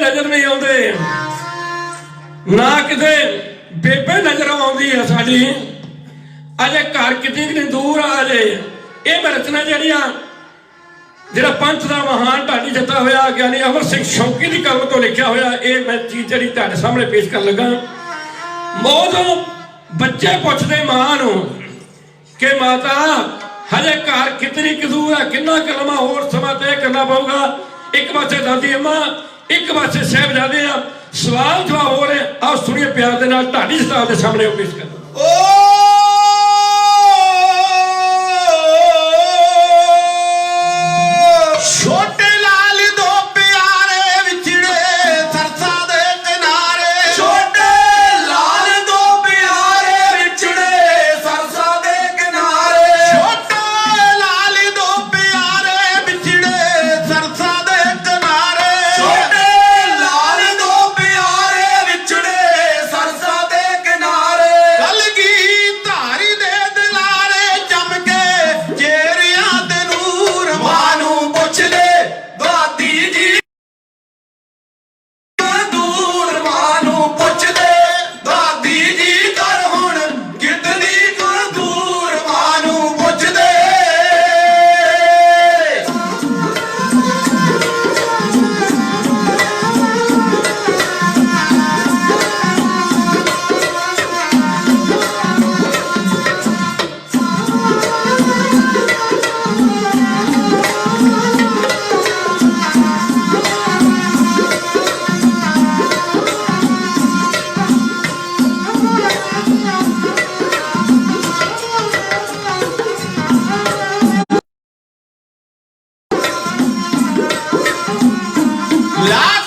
ਨਜ਼ਰ ਨਹੀਂ ਆਉਂਦੇ। ਨਾ ਕਿਤੇ ਬੇਬੇ ਨਜ਼ਰ ਆਉਂਦੀ ਆ ਸਾਡੀ। ਅਜੇ ਘਰ ਕਿਤੇ ਕਿਤੇ ਦੂਰ ਆ ਅਜੇ। ਇਹ ਮੈਂ ਰਚਨਾ ਜਿਹੜੀਆਂ ਜਿਹੜਾ ਪੰਥ ਦਾ ਮਹਾਨ ਢਾਡੀ ਜੱਤਾ ਹੋਇਆ, ਗਿਆਨੀ ਅਮਰ ਸਿੰਘ ਸ਼ੌਕੀ ਦੀ ਕਲਮ ਤੋਂ ਲਿਖਿਆ ਹੋਇਆ, ਇਹ ਮੈਂ ਚੀਜ਼ ਜਿਹੜੀ ਤੁਹਾਡੇ ਸਾਹਮਣੇ ਪੇਸ਼ ਕਰਨ ਲੱਗਾ। ਮੌਤ ਬੱਚੇ ਪੁੱਛਦੇ ਮਾਂ ਨੂੰ ਕਿ ਮਾਤਾ, ਹਜੇ ਘਰ ਕਿਤਨੀ ਕਦੂਰ ਆ, ਕਿੰਨਾ ਕਲਮਾ ਹੋਰ ਸਮਾਂ ਤੇ ਕਰਨਾ ਪਊਗਾ? ਇੱਕ ਪਾਸੇ ਦਾਦੀ ਅੰਮਾ ਪਾਸੇ ਸਾਹਿਬਜ਼ਾਦੇ ਆ ਸਵਾਲ ਜਵਾਬ ਹੋ ਰਹੇ ਆ। ਸੁਣੀਏ ਪਿਆਰ ਦੇ ਨਾਲ, ਢਾਡੀ ਸਤਾਬ ਦੇ ਸਾਹਮਣੇ ਉਹ ਪੇਸ਼ ਕਰ Yeah.